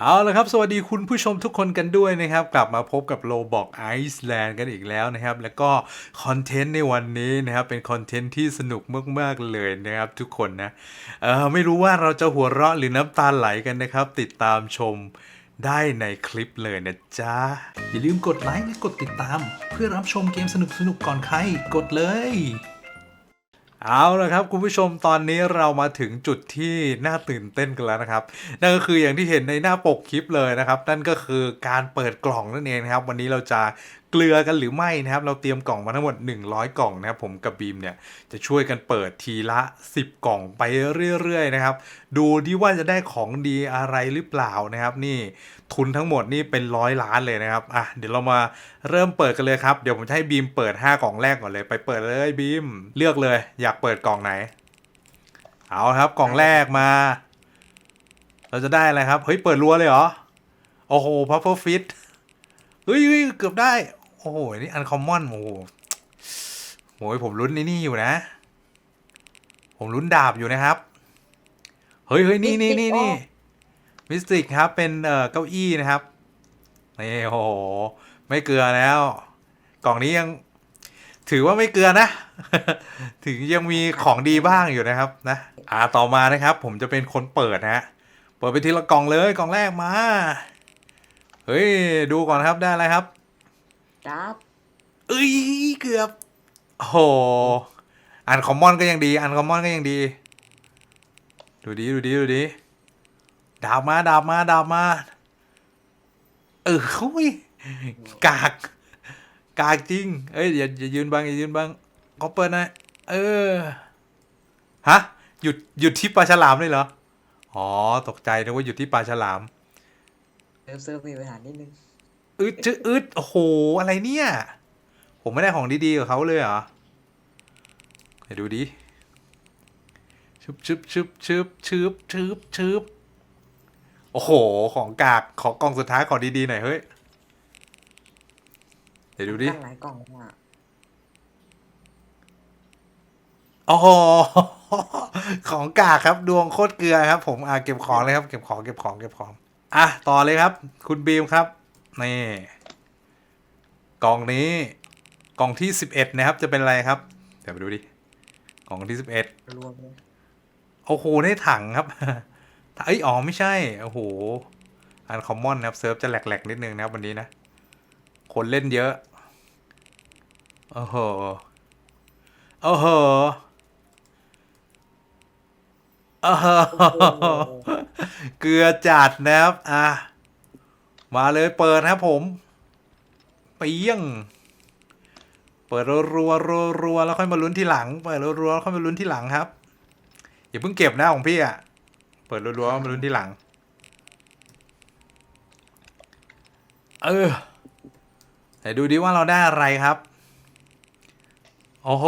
เอาละครับ สวัสดีคุณผู้ชมทุกคนกันด้วยนะครับ กลับมาพบกับโลบอกไอซ์แลนด์กันอีกแล้วนะครับ แล้วก็คอนเทนต์ในวันนี้นะครับ เป็นคอนเทนต์ที่สนุกมาก ๆ เลยนะครับทุกคนนะเออไม่รู้ว่าเราจะหัวเราะหรือน้ำตาไหลกันนะครับ ติดตามชมได้ในคลิปเลยนะจ๊ะ อย่าลืมกดไลค์และกดติดตาม เพื่อรับชมเกมสนุกๆก่อนใครกดเลย เอาละครับคุณผู้ชมตอนนี้เรามาถึงจุดที่น่าตื่นเต้นกันแล้วนะครับ นั่นก็คืออย่างที่เห็นในหน้าปกคลิปเลยนะครับ นั่นก็คือการเปิดกล่องนั่นเองนะครับ วันนี้เราจะ เกลือกันหรือไม่นะครับ เราเตรียมกล่องมาทั้งหมด 100 กล่องนะครับผมกับบีมเนี่ยจะช่วยกันเปิดทีละ 10 กล่องไปเรื่อยๆนะครับ ดูดิว่าจะได้ของดีอะไรหรือเปล่านะครับนี่ทุนทั้งหมดนี่เป็นร้อยล้านเลยนะครับอะเดี๋ยวเรามาเริ่มเปิดกันเลยครับเดี๋ยวผมจะให้บีมเปิด 5 กล่องแรกก่อนเลยไปเปิดเลยบีมเลือกเลย อยากเปิดกล่องไหน เอาครับกล่องแรกมา เราจะได้อะไรครับเฮ้ยเปิดรัวเลยเหรอโอ้โหพัฟเฟอร์ฟิตเฮ้ยเฮ้ยเกือบได้ โอ้โห นี่อันคอมมอน โอ้โหโอ้ยผมลุ้นนี่นี่อยู่นะ ผมลุ้นดาบอยู่นะครับ เฮ้ยเฮ้ยนี่นี่นี่นี่มิสติกครับ เป็นเอ่อเก้าอี้นะครับ นี่โอ้โห ไม่เกลือแล้ว กล่องนี้ยังถือว่าไม่เกลือนะ ถึงยังมีของดีบ้างอยู่นะครับนะ อ่าต่อมานะครับ ผมจะเป็นคนเปิดนะฮะ เปิดไปทีละกล่องเลยกล่องแรกมา เฮ้ย ดูก่อนครับได้อะไรครับ ดับเอ้ยเกือบโอ้โหอันคอมมอนก็ยังดี อันคอมมอนก็ยังดี ดูดีดูดีดูดีดาบมาดาบมาดาบมา เออเขายกาก กากจริง เอ้ยอย่าอย่ายืนบังอย่ายืนบังเขาเปิดหนะ เออ ฮะ หยุดหยุดที่ปลาฉลามเลยเหรอ อ๋อ ตกใจนึกว่าหยุดที่ปลาฉลาม เซิร์ฟเซิร์ฟมีปัญหานิดนึง อึดจืดอึดโอ้โห อะไรเนี่ย ผมไม่ได้ของดีๆกับเขาเลยเหรอไปดูดิชึบชึบชึบชึบชึบชึบชึบโอ้โห ของกาก ของกล่องสุดท้ายของดีๆหน่อยเฮ้ย เดี๋ยวดูดิตั้งหลายกล่องอะโอ้โหของกากครับดวงโคตรเกลือครับ ผมอะเก็บของเลยครับ เก็บของเก็บของเก็บของ อะต่อเลยครับ คุณบีมครับ นี่กล่องนี้กล่องที่สิบเอ็ดนะครับ จะเป็นอะไรครับ เดี๋ยวไปดูดิกล่องที่สิบเอ็ดรวมเลยโอ้โหได้ถังครับเอ้ยอ๋อไม่ใช่ โอ้โห อันคอมมอนนะครับ เซิร์ฟจะแหลกๆนิดนึงนะครับวันนี้นะ คนเล่นเยอะ โอ้โห โอ้โห โอ้โห เกลือจัดนะครับ อะ มาเลยเปิดนะครับผมเปียง เปิดรัวๆรัวๆแล้วค่อยมาลุ้นที่หลัง เปิดรัวๆแล้วค่อยมาลุ้นที่หลังครับ อย่าเพิ่งเก็บนะของพี่อะ เปิดรัวๆแล้วมาลุ้นที่หลัง เออไหนดูดิว่าเราได้อะไรครับ โอ้โห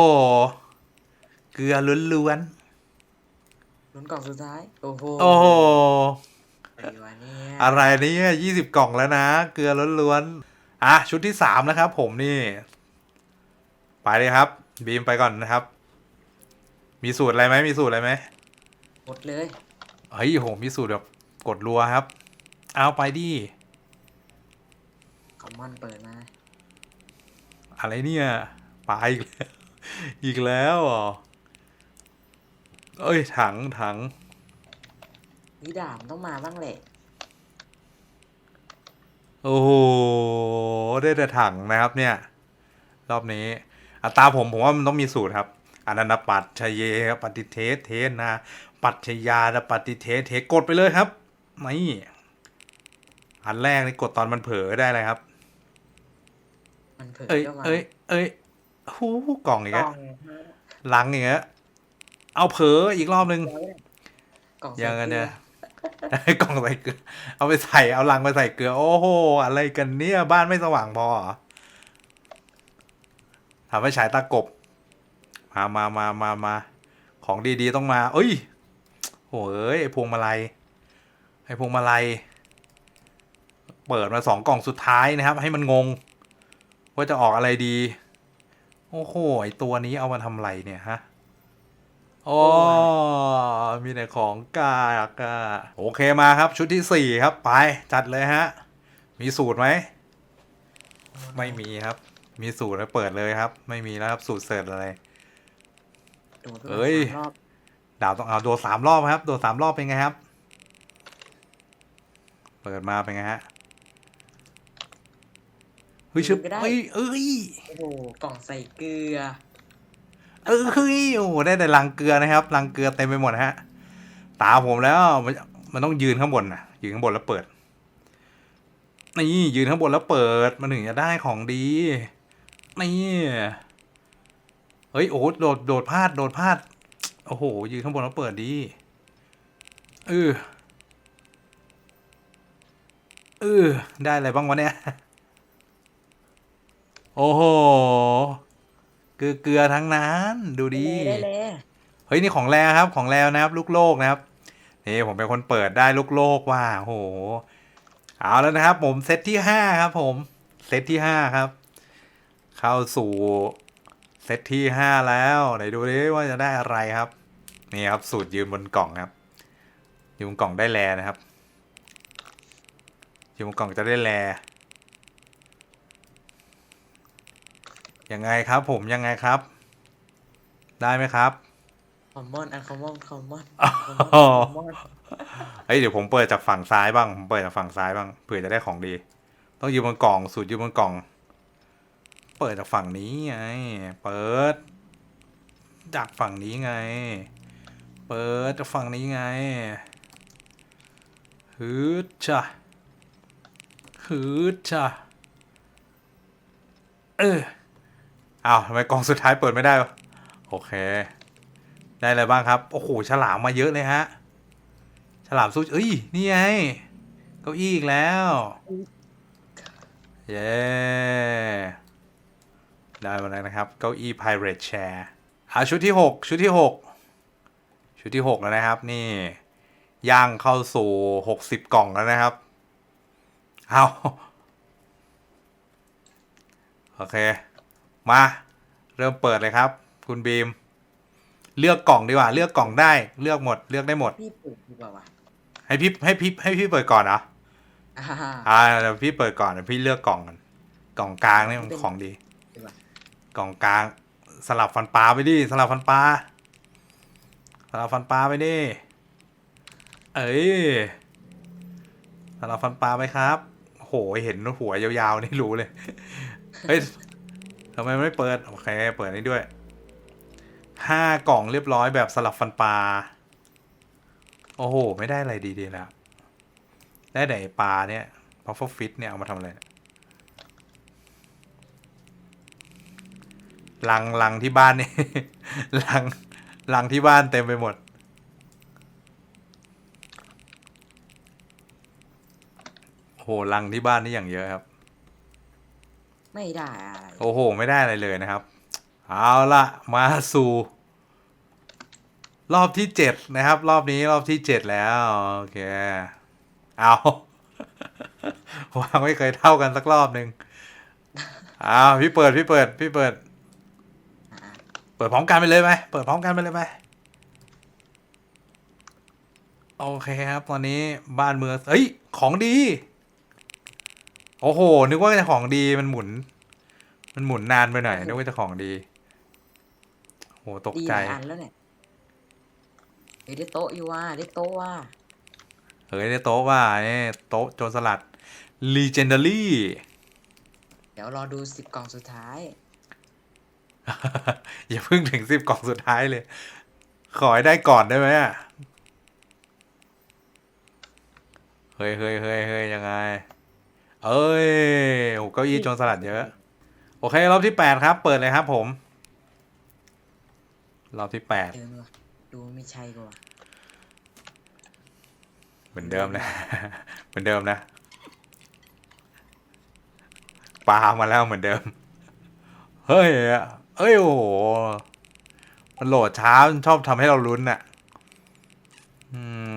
เกลือล้วนลุ้นกล่องสุดท้าย โอ้โหๆโอ้โห อะไรวะเนี่ยอะไรเนี่ยยี่สิบกล่องแล้วนะ เกลือล้วนๆอะชุดที่สามนะครับ ผมนี่ ไปเลยครับ บีมไปก่อนนะครับ มีสูตรอะไรไหมมีสูตรอะไรไหมหมดเลยเฮ้ยโหมีสูตรแบบกดรัวครับ เอาไปดิคอมมอนเปิดมา อะไรเนี่ยไปอีกแล้วอีกแล้วเหรอเอ้ยถังถัง วิดามนต้องมาบ้างแหละ โอ้โห ได้แต่ถังนะครับเนี่ย รอบนี้อัตราผมผมว่ามันต้องมีสูตรครับอนันตปัตชยเยปฏิเทสเทสนะปัจชยาปฏิเทสเทกดไปเลยครับนี่อันแรกนี่กดตอนมันเผลอได้เลยครับ มันเผลอเอ้ยก็มาเอ้ยเอ้ยหูกล่องอีกกล่แล้วองหลังอย่างเงี้ยเอาเผลออีกรอบนึงกล่องยังไงเนี่ยใส่ กล่องใส่เกลือ เอาไปใส่เอาลังไปใส่เกลือ โอ้โห อะไรกันเนี่ยบ้านไม่สว่างพอทำให้ฉายตากบ มามามามามา ของดีๆต้องมา เอ้ยโอ้ยไอพวงมาลัย ไอพวงมาลัย เปิดมาสองกล่องสุดท้ายนะครับ ให้มันงง ว่าจะออกอะไรดี โอ้โห ไอตัวนี้เอามาทำไรเนี่ยฮะ โอ้มีแต่ของกากอะโอเคมาครับชุดที่สี่ครับ ไปจัดเลยฮะ มีสูตรไหม ไม่มีครับ มีสูตรแล้วเปิดเลยครับ ไม่มีแล้วครับ สูตรเสิร์ชอะไรโดดไปเอ้ยสามรอบดาวต้องเอาโดดสามรอบครับโดดสามรอบเป็นไงครับ เปิดมาเป็นไงฮะเฮ้ยชึบเอ้ยเอ้ยโอ้โหกล่องใส่เกลือ เออเฮ้ยโอ้โหได้แต่ลังเกลือนะครับลังเกลือเต็มไปหมดฮะ ตาผมแล้วมันมันต้องยืนข้างบนนะยืนข้างบนแล้วเปิดนี่ยืนข้างบนแล้วเปิดมันถึงจะได้ของดีนี่เฮ้ยโอ้โหโดดโดดพลาดโดดพลาดโอ้โหยืนข้างบนแล้วเปิดดีเออเออได้อะไรบ้างวะเนี่ย โอ้โห เกลือเกลือทั้งนั้น ดูดีได้แล้วเฮ้ยนี่ของแรครับของแรนะครับ ลูกโลกนะครับนี่ผมเป็นคนเปิดได้ลูกโลกว่าโอ้โหเอาแล้วนะครับ ผมเซตที่ห้าครับ ผมเซตที่ห้าครับ เข้าสู่เซตที่ห้าแล้วไหนดูดิว่าจะได้อะไรครับนี่ครับ สูตรยืนบนกล่องครับยืนบนกล่องได้แลนะครับยืนบนกล่องจะได้แล ยังไงครับผมยังไงครับ ได้ไหมครับคอมมอนอันคอมมอนคอมมอนอ๋อคอมมอนเฮ้ยเดี๋ยวผมเปิดจากฝั่งซ้ายบ้างผมเปิดจากฝั่งซ้ายบ้างเผื่อจะได้ของดี ต้องยืมบนกล่องสูตรยืมบนกล่อง เปิดจากฝั่งนี้ไง เปิด จากฝั่งนี้ไง เปิดจากฝั่งนี้ไงฮึดจ้ะฮึดจ้ะเออ อ้าวทำไมกล่องสุดท้ายเปิดไม่ได้วะโอเค ได้อะไรบ้างครับ โอ้โห ฉลามมาเยอะเลยฮะ ฉลามสู้เอ้ย นี่ไง เก้าอี้อีกแล้ว เย้ ได้มาแล้วนะครับ เก้าอี้ Pirate Chair อ่าชุดที่หกชุดที่หกชุดที่หกแล้วนะครับ นี่ย่างเข้าสู่หกสิบกล่องแล้วนะครับ เอาโอเค มา เริ่มเปิดเลยครับ คุณบีม เลือกกล่องดีกว่า เลือกกล่องได้เลือกหมด เลือกได้หมด พี่เปิดดีกว่าวะให้พี่ให้พี่ให้พี่เปิดก่อนเหรออ่าอ่าเดี๋ยวพี่เปิดก่อนเดี๋ยวพี่เลือกกล่องกันกล่องกลางนี่มันเป็นของดีดีกว่ากล่องกลาง สลับฟันปลาไปดิสลับฟันปลาสลับฟันปลาไปดิเอ้ยสลับฟันปลาไปครับโหเห็นหัวยาวๆนี่รู้เลยเฮ้ย ทำไมไม่เปิด โอเค เปิดนี่ด้วยห้ากล่องเรียบร้อยแบบสลับฟันปลา โอ้โห ไม่ได้อะไรดีๆแล้ว ได้แต่ไอ้ปลาเนี่ยพัฟฟอร์ฟิตเนี่ย เอามาทำอะไรลังลังที่บ้านนี่ลังลังที่บ้านเต็มไปหมดโอ้โหลังที่บ้านนี่อย่างเยอะครับ ไม่ได้อะไรโอ้โห ไม่ได้อะไรเลยนะครับ เอาละมาสู่ รอบที่เจ็ดนะครับ รอบนี้รอบที่เจ็ดแล้ว โอเค เอาวางไม่เคยเท่ากันสักรอบหนึ่งอ้าวพี่เปิดพี่เปิดพี่เปิด เปิดพร้อมกันไปเลยไหมเปิดพร้อมกันไปเลยไหมโอเคครับ ตอนนี้บ้านเมืองเฮ้ย ของดี โอ้โห นึกว่าจะของดีมันหมุน มันหมุนนานไปหน่อย นึกว่าจะของดีโหตกดีใจ หลายอันแล้วเนี่ยเฮ้ยได้โต๊ะอยู่ว่ะได้โต๊ะว่ะเฮ้ยได้โต๊ะว่าเนี่ยโต๊ะโจรสลัด Legendary เดี๋ยวรอดูสิบกล่องสุดท้าย อย่าเพิ่งถึงสิบกล่องสุดท้ายเลย ขอให้ได้ก่อนได้ไหมอะเฮ้ยเฮ้ยเฮ้ยเฮ้ยยังไง เอ้ยโหเก้าอี้โจรสลัดเยอะ โอเค รอบที่แปดครับ เปิดเลยครับผม รอบที่แปดเดินว่ะดูไม่ใช่กว่าเหมือนเดิมนะ เหมือนเดิมนะปลามาแล้วเหมือนเดิม เฮ้ยเอ้ยโอ้โหมันโหลดช้ามันชอบทำให้เราลุ้นน่ะอืม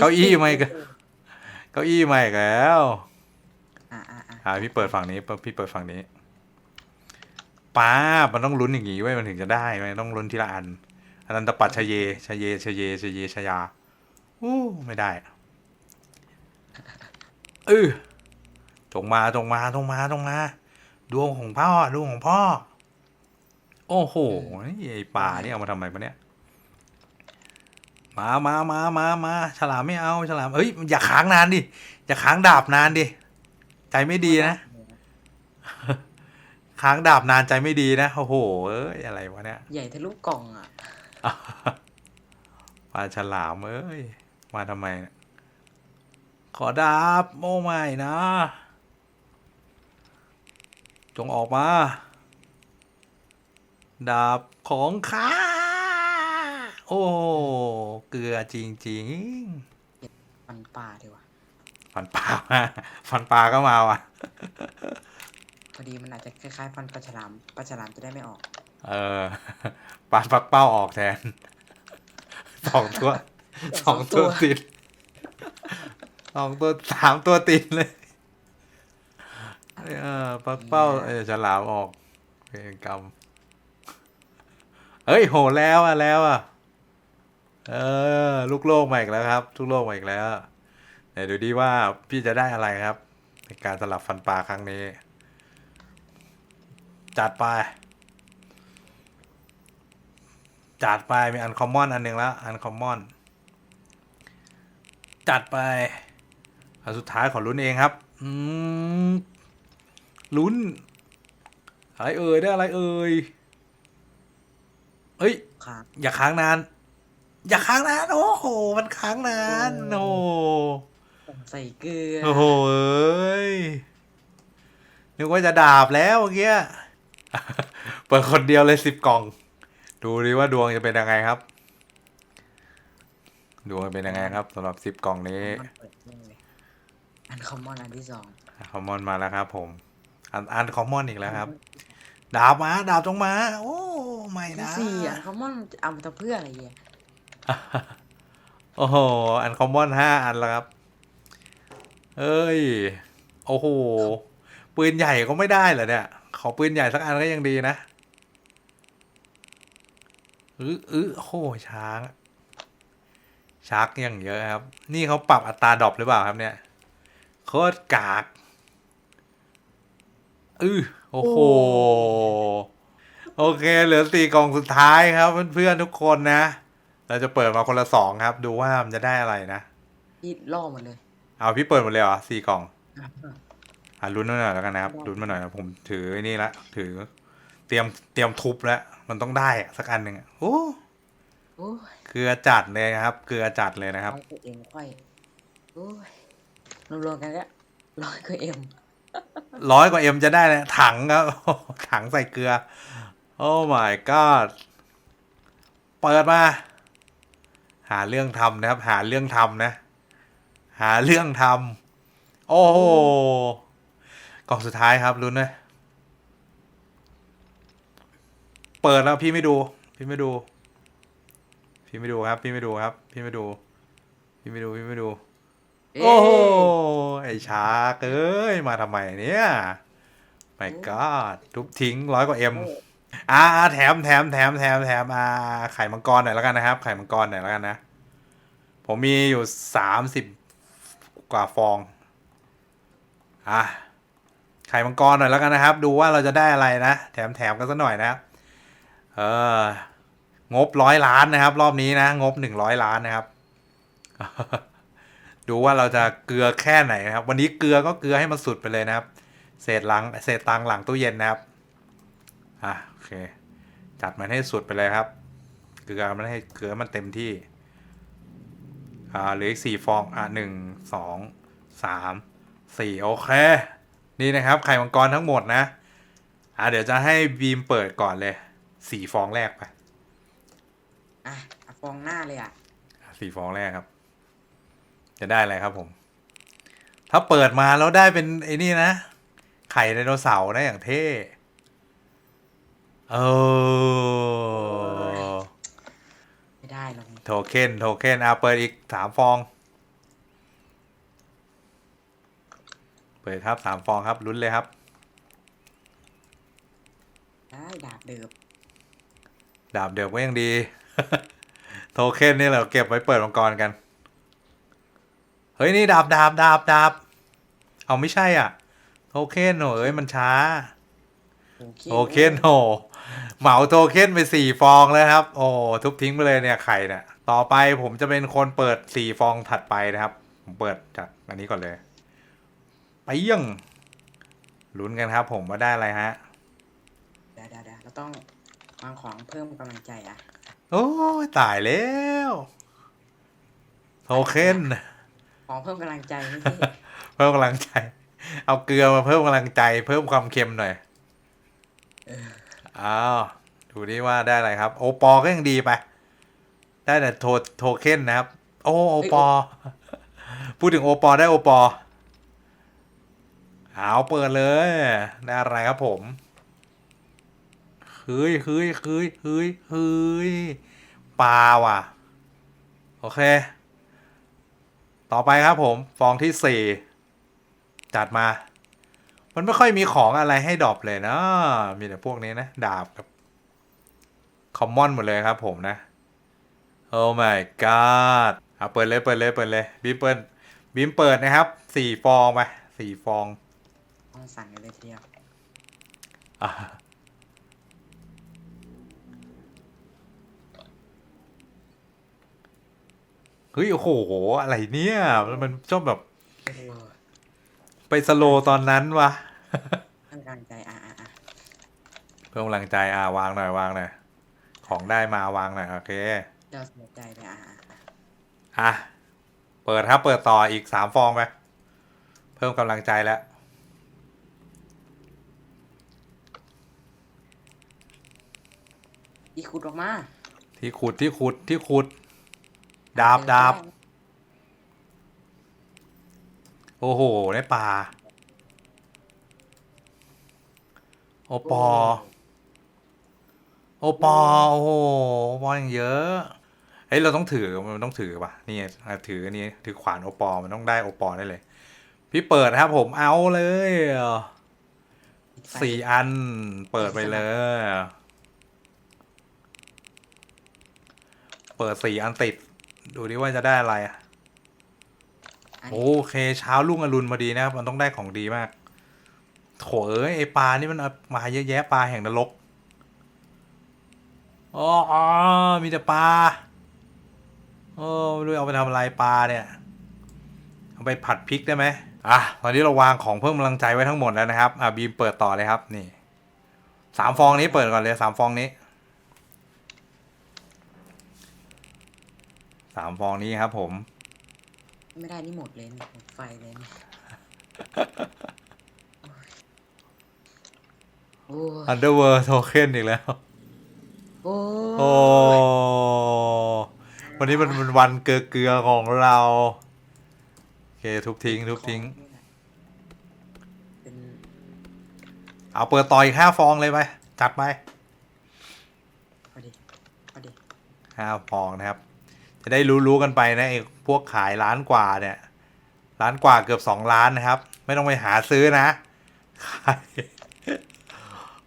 เก้าอี้ไม่ก็เก้าอี้มาอีกแล้ว อ่าพี่เปิดฝั่งนี้พี่เปิดฝั่งนี้ป้ามันต้องลุ้นอย่างงี้ไว้มันถึงจะได้ไหมต้องลุ้นทีละอันอนันตะปัจชเยชเยชเยชเยชยาอู้ไม่ได้เออจงมาจงมาจงมาจงมาดวงของพ่อดวงของพ่อ โอ้โหไอ้ป่านี่เอามาทำไมปะเนี่ยมามามามามาฉลามไม่เอาฉลามเอ้ยอย่าค้างนานดิอย่าค้างดาบนานดิ ใจไม่ดีนะ ค้างดาบนานใจไม่ดีนะ โอ้โห เอ้ย อะไรวะเนี่ย ใหญ่ทะลุกล่องอะ ปลาฉลามเอ้ย มาทำไมเนี่ยขอดาบโอ้ไม่นะ จงออกมา ดาบของข้า โอ้ เกลือจริงมันป่าดีกว่าๆ ฟันปลามาฟันปลาก็มาว่ะ พอดีมันอาจจะคล้ายๆฟันปลาฉลามปลาฉลามจะได้ไม่ออก เออปลาปักเป้าออกแทนสองตัวสองตัวติดสองตัวสามตัวติดเลยเออปักเป้าเออฉลามออกเพลงกรรมเฮ้ยโหแล้วอะแล้วอะ เออ ลูกโลกมาอีกแล้วครับ ลูกโลกมาอีกแล้ว เดี๋ยวดูดีว่าพี่จะได้อะไรครับ ในการสลับฟันปลาครั้งนี้ จัดไป จัดไปมีอันคอมมอนอันหนึ่งแล้วอันคอมมอน จัดไป อันสุดท้ายขอลุ้นเองครับ อืมลุ้น อะไรเอ่ยได้อะไรเอ่ยเอ้ยค้างอย่าค้างนาน อย่าค้างนาน โอ้โห มันค้างนาน โอ้โห ใส่เกลือโอ้โหเอ้ยนึกว่าจะดาบแล้วเมื่อกี้เปิดคนเดียวเลยสิบกล่อง ดูดิว่าดวงจะเป็นยังไงครับ ดวงจะเป็นยังไงครับสำหรับสิบกล่องนี้มันเปิดนี่เลยอันคอมมอนอันที่สองคอมมอนมาแล้วครับ ผม อันอันคอมมอนอีกแล้วครับ ดาบมา ดาบจงมา โอ้ไม่อันนะที่สี่อันคอมมอนจะเอามาทำเพื่ออะไรเงี้ยโอ้โห อันคอมมอนห้าอันแล้วครับ เอ้ย โอ้โห ปืนใหญ่ก็ไม่ได้เหรอเนี่ย ขอปืนใหญ่สักอันก็ยังดีนะอืออือโอ้โหช้างชักอย่างเยอะครับ นี่เขาปรับอัตราดรอปหรือเปล่าครับเนี่ย โคตรกาก อือโอ้โห โอเค เหลือสี่กล่องสุดท้ายครับ เพื่อนๆทุกคนนะ เราจะเปิดมาคนละสองครับ ดูว่ามันจะได้อะไรนะที่ล่อหมดเลย เอาพี่เปิดหมดเลยเหรอสี่กล่องอะลุ้นมาหน่อยแล้วกันนะครับลุ้นมาหน่อยนะผมถือไอ้นี่ละถือ เตรียมเตรียมทุบแล้วมันต้องได้อะสักอันหนึ่งอะโอ้โอ้ยเกลือจัดเลยครับเกลือจัดเลยนะครับร้อยกว่าเอ็มค่อยโอ้ยรวมๆกันก็ร้อยกว่าเอ็มร้อยกว่าเอ็มจะได้เลยถังครับ ถังใส่เกลือ โอ้ my god เปิดมา หาเรื่องทำนะครับ หาเรื่องทำนะ หาเรื่องทำโอ้โหกล่องสุดท้ายครับลุ้นเลยเปิดแล้วพี่ไม่ดู พี่ไม่ดู พี่ไม่ดูครับ พี่ไม่ดูครับ พี่ไม่ดู พี่ไม่ดูพี่ไม่ดูเอ้ยโอ้โหไอชาร์กเอ้ยมาทำไมเนี่ยไม่ก็ทุบทิ้งร้อยกว่าเอ็มอ่าแถมแถมแถมแถมแถมอ่าไข่มังกรหน่อยแล้วกันนะครับ ไข่มังกรหน่อยแล้วกันนะ ผมมีอยู่สามสิบ กว่าฟอง อะไข่มังกรหน่อยแล้วกันนะครับ ดูว่าเราจะได้อะไรนะ แถมแถมกันสักหน่อยนะครับเอองบร้อยล้านนะครับ รอบนี้นะ งบหนึ่งร้อยล้านนะครับ ดูว่าเราจะเกลือแค่ไหนนะครับ วันนี้เกลือก็เกลือให้มันสุดไปเลยนะครับ เศษหลังเศษตังหลังตู้เย็นนะครับ อะโอเค จัดมันให้สุดไปเลยครับ เกลือมันให้เกลือมันเต็มที่ อ่าเหลืออีกสี่ฟองอะหนึ่งสองสามสี่โอเค นี่นะครับ ไข่มังกรทั้งหมดนะอะเดี๋ยวจะให้บีมเปิดก่อนเลยสี่ฟองแรกไปอะเอาฟองหน้าเลยอะสี่ฟองแรกครับ จะได้อะไรครับผม ถ้าเปิดมาแล้วได้เป็นไอ้นี่นะ ไข่ไดโนเสาร์นะอย่างเท่เออ ไม่ได้หรอก โทเค็นโทเค็นอะเปิดอีกสามฟอง เปิดครับสามฟองครับลุ้นเลยครับ ได้ดาบเดิบดาบเดิมก็ยังดี โทเค็นนี่เราเก็บไว้เปิดมังกรกัน เฮ้ย นี่ดาบดาบดาบดาบเอาไม่ใช่อะ โทเค็นโหเอ้ยมันช้า โทเค็นโหเหมาโทเค็นไปสี่ฟองแล้วครับ โอ้ทุบทิ้งไปเลยเนี่ยไข่เนี่ย ต่อไปผมจะเป็นคนเปิดสี่ฟองถัดไปนะครับ ผมเปิดจากอันนี้ก่อนเลย ไปยังลุ้นกันครับ ผมว่าได้อะไรฮะเดี๋ยวเดี๋ยวเดี๋ยวเราต้องวางของเพิ่มกำลังใจอะ โอ้ยตายแล้วโทเค็นของเพิ่มกำลังใจไม่ใช่เพิ่มกำลังใจ เอาเกลือมาเพิ่มกำลังใจ เพิ่มความเค็มหน่อยอ้าวดูดิว่าได้อะไรครับ โอปอก็ยังดีไป ได้แต่โทโทเค็นนะครับ โอ้โอปอ พูดถึงโอปอได้โอปอเอาเปิดเลยได้อะไรครับผมเฮ้ยเฮ้ยเฮ้ยเฮ้ยเฮ้ยปลาว่ะ โอเค ต่อไปครับผม ฟองที่สี่จัดมา มันไม่ค่อยมีของอะไรให้ดรอปเลยนะ มีแต่พวกนี้นะ ดาบกับ คอมมอนหมดเลยครับผมนะ โอ้ my god เอาเปิดเลยเปิดเลยเปิดเลยบีมเปิดบีมเปิดนะครับสี่ฟองไปสี่ฟองต้องสั่นกันเลยทีเดียวอะเฮ้ยโอ้โหอะไรเนี่ย มันชอบแบบโอ้โหไปสโลว์ตอนนั้นวะเพิ่มกำลังใจอะอะอะเพิ่มกำลังใจอ่าวางหน่อยวางหน่อยของได้มาวางหน่อยโอเค เดี๋ยวเสียใจเลยอะอะอะอะ เปิดครับ เปิดต่ออีกสามฟองไป เพิ่มกำลังใจแล้ว อีกขุดออกมาที่ขุดที่ขุดที่ขุด ดาบดาบโอ้โหได้ปลาโอปอ โอปอ โอ้โหโอปอยังเยอะ เฮ้ยเราต้องถือมันต้องถือป่ะนี่อะถืออันนี้ถือขวานโอปอมันต้องได้โอปอได้เลย พี่เปิดนะครับผมเอาเลยสี่อันเปิดไปเลย เปิดสี่อันติด ดูดิว่าจะได้อะไรอะอันโอนี้เค เช้ารุ่งอรุณพอดีนะครับ มันต้องได้ของดีมาก โถเอ้ยไอปลานี่มันเอามาเยอะแยะปลาแห่งนรกอ๋อออมีแต่ปลา โอ้ไม่รู้เอาไปทำอะไรปลาเนี่ย เอาไปผัดพริกได้ไหมอะตอนนี้เราวางของเพิ่มกำลังใจไว้ทั้งหมดแล้วนะครับอะบีมเปิดต่อเลยครับนี่สามฟองนี้เปิดก่อนเลยสามฟองนี้สามฟองนี้ครับผม ไม่ได้นี่หมดเลยนี่หมดไฟเลยนี่โอ้ย Underworld Token อีกแล้ว โอ้โอ้ วันนี้มันเป็นวันเกลือเกลือของเราโอเคทุบทิ้งทุบทิ้ง เป็นเอาเปิดต่ออีกห้าฟองเลยไปจัดไปพอดีพอดีห้าฟองนะครับ จะได้รู้ๆกันไปนะไอ้พวกขายร้านกว่าเนี่ยร้านกว่าเกือบสองล้านนะครับ ไม่ต้องไปหาซื้อนะขาย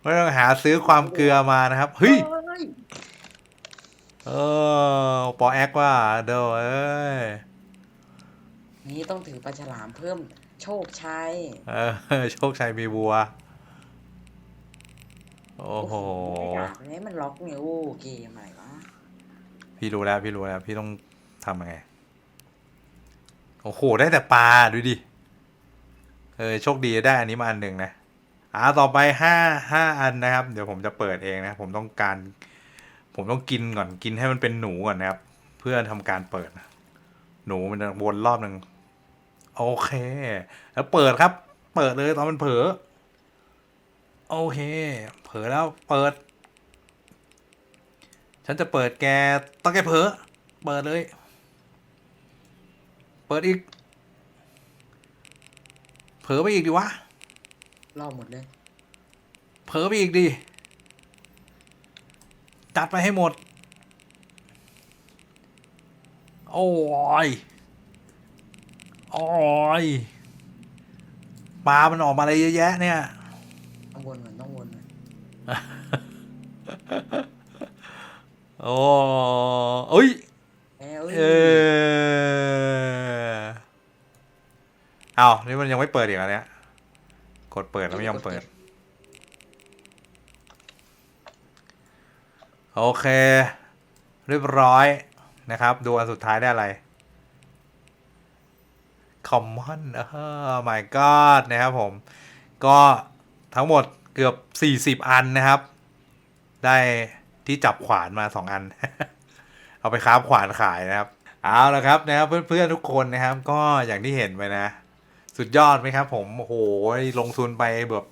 ไม่ต้องหาซื้อความเกลือมานะครับเฮ้ย เออปอแอคว่าเด้อเอ้ยนี่ต้องถือปลาฉลามเพิ่มโชคชัยเออโชคชัยมีบัว โอ้โหไม่อยากเลยมันล็อกเนี่ยโอ้เกมอะไรวะพี่รู้แล้วพี่รู้แล้ว พี่ต้องทำยังไง โอ้โห ได้แต่ปลาดูดิ เออโชคดีได้อันนี้มาอันหนึ่งนะอ่าต่อไปห้าห้าอันนะครับ เดี๋ยวผมจะเปิดเองนะ ผมต้องการ ผมต้องกินก่อนกินให้มันเป็นหนูก่อนนะครับ เพื่อทำการเปิดนะหนูมันจะวนรอบหนึ่งโอเค แล้วเปิดครับ เปิดเลยตอนมันเผลอโอเค เผลอแล้วเปิด ฉันจะเปิดแกต้องแกเผลอเปิดเลย เปิดอีก เผลอไปอีกดิวะรอบหมดเลย เผลอไปอีกดิ จัดไปให้หมด โอ้ย โอ้ย ปลา มันออกมาอะไรเยอะแยะ เนี่ย ต้องวนเหมือนต้องวนเหมือนโอ้เอ้ย แหมเอ้ยเออเอานี่มันยังไม่เปิดอีกเหรอเนี่ย กดเปิดแล้วไม่ยอมเปิด โอเค เรียบร้อยนะครับ ดูอันสุดท้ายได้อะไรคอมมอนเออ my god นะครับผม ก็ทั้งหมดเกือบ 40 อันนะครับ ได้ที่จับขวานมา 2 อัน เอาไปค้าบขวานขายนะครับ เอาละครับนะครับเพื่อนๆทุกคนนะครับ ก็อย่างที่เห็นไปนะ สุดยอดไหมครับผม โอ้โห ลงทุนไปแบบ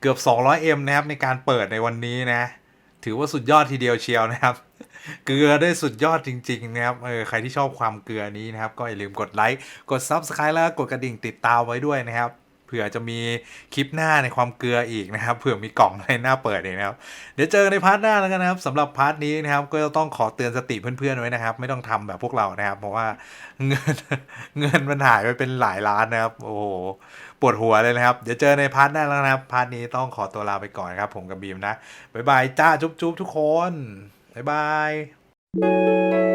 เกือบ 200M นะครับในการเปิดในวันนี้นะ ถือว่าสุดยอดทีเดียวเชียวนะครับ เกลือได้สุดยอดจริง ๆ นะครับเออใครที่ชอบความเกลือนี้นะครับ ก็อย่าลืมกดไลค์กด Subscribe แล้วกดกระดิ่งติดตามไว้ด้วยนะครับเผื่อจะมีคลิปหน้าในความเกลืออีกนะครับ เผื่อมีกล่องอะไรหน้าเปิดเองนะครับ เดี๋ยวเจอกันในพาร์ทหน้าแล้วกันนะครับสำหรับพาร์ทนี้นะครับ ก็ต้องขอเตือนสติเพื่อนๆไว้นะครับ ไม่ต้องทำแบบพวกเรานะครับ เพราะว่าเงินเงินมันหายไปเป็นหลายล้านนะครับ โอ้โห วดหัวเลยนะครับ เดี๋ยวเจอในพาร์ทหน้าแล้วนะครับ พาร์ทนี้ต้องขอตัวลาไปก่อนครับ ผมกับบีมนะ บ๊ายบายจ้าจุ๊บๆทุกคน บ๊ายบาย